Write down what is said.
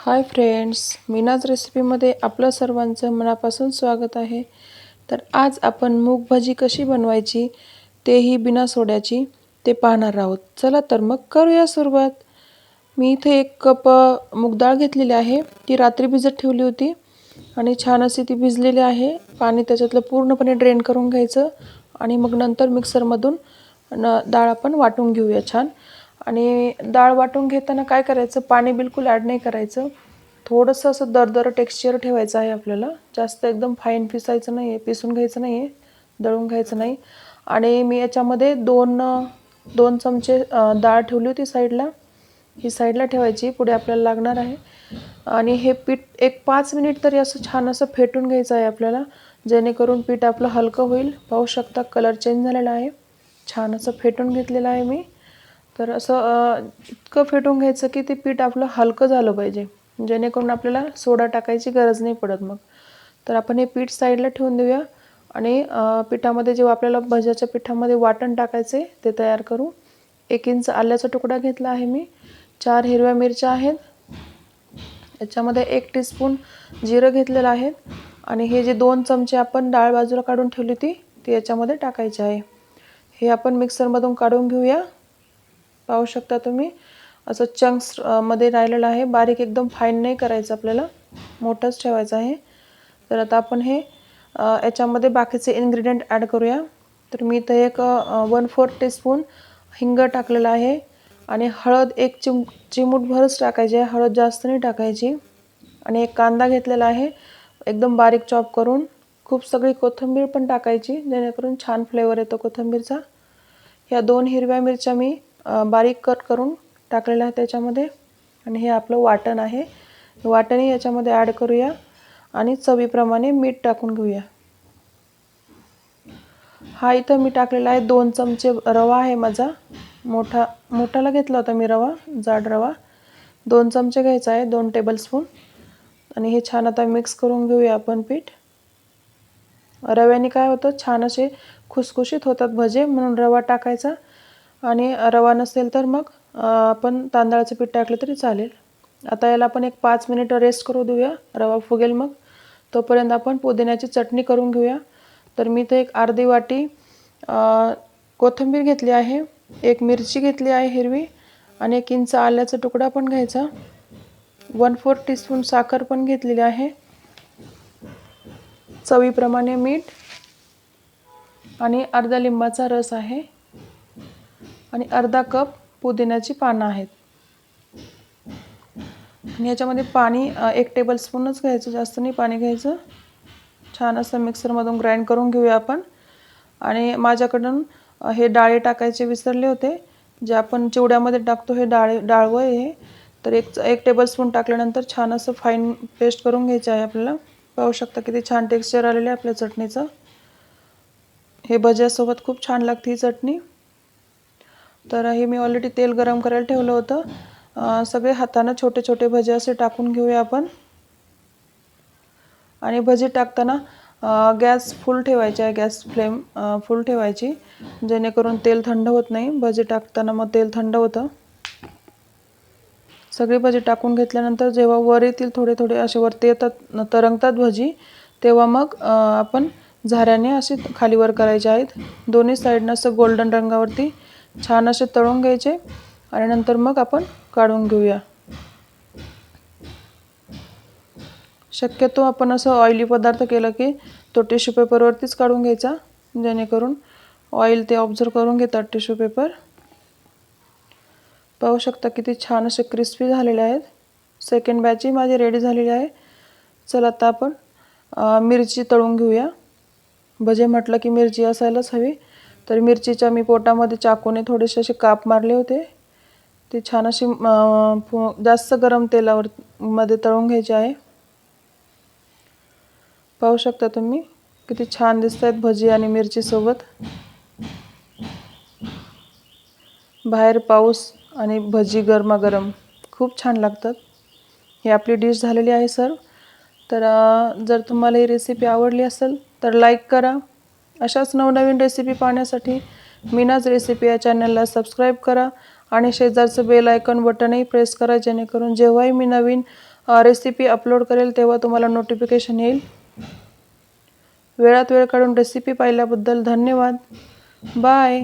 Hi friends मीनाज रेसिपीमध्ये आपलं सर्वांचं मनापासून स्वागत आहे. तर आज आपण मूग भाजी कशी बनवायची तेही बिना सोड्याची ते पाहणार आहोत. चला तर मग करूया सुरुवात. मी इथे एक कप मूगडाळ घेतलेली आहे. ती रात्री भिजत ठेवली होती आणि छान अशी ती भिजलेली आहे. पाणी त्याच्यातलं पूर्णपणे ड्रेन करून घ्यायचं आणि मग नंतर मिक्सरमधून न डाळ आपण वाटून घेऊया छान. आणि डाळ वाटून घेताना काय करायचं? पाणी बिलकुल ॲड नाही करायचं. थोडंसं असं दरदर टेक्स्चर ठेवायचं आहे आपल्याला. जास्त एकदम फाईन पिसायचं नाही आहे पिसून घ्यायचं नाही आहे दळून घ्यायचं नाही. आणि मी याच्यामध्ये दोन दोन चमचे डाळ ठेवली होती साईडला. ही साईडला ठेवायची पुढे आपल्याला लागणार आहे. आणि हे पीठ एक पाच मिनिट तरी असं छान असं फेटून घ्यायचं आहे आपल्याला. जेणेकरून पीठ आपलं हलकं होईल. पाहू शकता कलर चेंज झालेला आहे. छान असं फेटून घेतलेलं आहे मी. तर असं इतकं फेटून घ्यायचं की ते पीठ आपलं हलकं झालं पाहिजे. जेणेकरून आपल्याला सोडा टाकायची गरज नाही पडत मग. तर आपण हे पीठ साईडला ठेवून देऊया आणि पिठामध्ये जेव्हा आपल्याला भज्याच्या पिठामध्ये वाटण टाकायचे ते तयार करू. एक इंच आल्याचा तुकडा घेतला आहे मी. चार हिरव्या मिरच्या आहेत. याच्यामध्ये एक टीस्पून जिरं घेतलेलं आहे. आणि हे जे दोन चमचे आपण डाळ बाजूला काढून ठेवली होती ती याच्यामध्ये टाकायची आहे. हे आपण मिक्सरमधून काढून घेऊया. पाहू शकता तुम्ही. असं चंक्समध्ये राहिलेलं आहे. बारीक एकदम फाईन नाही करायचं आपल्याला. मोठंच ठेवायचं आहे. तर आता आपण हे याच्यामध्ये बाकीचे इन्ग्रेडियंट ॲड करूया. तर मी इथं एक वन फोर टीस्पून हिंग टाकलेलं आहे. आणि हळद एक चिम चिमूटभरच टाकायची आहे. हळद जास्त नाही टाकायची. आणि एक कांदा घेतलेला आहे. एकदम बारीक चॉप करून. खूप सगळी कोथिंबीर पण टाकायची जेणेकरून छान फ्लेवर येतो कोथिंबीरचा. ह्या दोन हिरव्या मिरच्या मी बारीक कट करून टाकलेलं आहे त्याच्यामध्ये. आणि हे आपलं वाटण आहे. वाटणही याच्यामध्ये ॲड करूया. आणि चवीप्रमाणे मीठ टाकून घेऊया. हा इथं मी टाकलेला आहे दोन चमचे रवा आहे माझा. मोठा मोठाला घेतला होता मी रवा जाड रवा. दोन चमचे घ्यायचा आहे दोन टेबलस्पून आणि हे छान आता मिक्स करून घेऊया आपण पीठ. रव्याने काय होतं छान असे खुसखुशीत होतात भजे म्हणून रवा टाकायचा. आणि रवा नसेल तर मग आपण तांदळाचं पीठ टाकलं तरी चालेल. आता याला आपण एक पाच मिनिटं रेस्ट करू देऊया. रवा फुगेल मग. तोपर्यंत आपण पुदिन्याची चटणी करून घेऊया. तर मी ते एक अर्धी वाटी कोथिंबीर घेतली आहे. एक मिरची घेतली आहे हिरवी आणि एक इंच आल्याचा तुकडा पण घ्यायचा. वन फोर टीस्पून साखर पण घेतलेली आहे. चवीप्रमाणे मीठ आणि अर्धा लिंबाचा रस आहे. आणि अर्धा कप पुदिन्याची पानं आहेत. आणि याच्यामध्ये पाणी एक टेबलस्पूनच घ्यायचं जास्त नाही पाणी घ्यायचं. छान असं मिक्सरमधून ग्राइंड करून घेऊया आपण. आणि माझ्याकडून हे डाळे टाकायचे विसरले होते. जे आपण चिवड्यामध्ये टाकतो हे डाळे डाळवं आहे हे. तर एक एक टेबलस्पून टाकल्यानंतर छान असं फाईन पेस्ट करून घ्यायचं आहे आपल्याला. पाहू शकता किती छान टेक्स्चर आलेलं आहे आपल्या चटणीचं. हे भज्यासोबत खूप छान लागते ही चटणी. तर हे मी ऑलरेडी तेल गरम करायला ठेवलं होतं. सगळे हातानं छोटे छोटे भजे असे टाकून घेऊया आपण. आणि भजी टाकताना गॅस फुल ठेवायची आहे गॅस फ्लेम फुल ठेवायची. जेणेकरून तेल थंड होत नाही. भजी टाकताना मग तेल थंड होतं. सगळी भजी टाकून घेतल्यानंतर जेव्हा वर येतील थोडे थोडे असे वरती येतात तरंगतात भजी तेव्हा मग आपण झाऱ्याने असे खाली वर करायचे आहेत. दोन्ही साईडनं असं गोल्डन रंगावरती छान असे तळून घ्यायचे आणि नंतर मग आपण काढून घेऊया. शक्यतो आपण असं ऑइली पदार्थ केलं की तो टिश्यू पेपरवरतीच काढून घ्यायचा जेणेकरून ऑइल ते ऑब्झर्व करून घेतात टिश्यू पेपर पाहू शकता किती छान असे क्रिस्पी झालेले आहेत. सेकंड बॅचही माझी रेडी झालेली आहे. चला आता आपण मिरची तळून घेऊया. भजे म्हटलं की मिरची असायलाच हवी. तर मिरचीच्या मी पोटामध्ये चाकूने थोडेसे असे काप मारले होते. ते छान अशी जास्त गरम तेलावर मध्ये तळून घ्यायचे आहे. पाहू शकता तुम्ही किती छान दिसत आहेत भजी आणि मिरचीसोबत. बाहेर पाऊस आणि भजी गरमागरम खूप छान लागतात. ही आपली डिश झालेली आहे सर. तर जर तुम्हाला ही रेसिपी आवडली असेल तर लाईक करा. अशाच नवनवीन रेसिपी पाहण्यासाठी मीनाज रेसिपी या चॅनलला सबस्क्राईब करा आणि शेजारचं बेल आयकॉन बटनही प्रेस करा जेणेकरून जेव्हाही मी नवीन रेसिपी अपलोड करेल तेव्हा तुम्हाला नोटिफिकेशन येईल. वेळात वेळ काढून रेसिपी पाहिल्याबद्दल धन्यवाद. बाय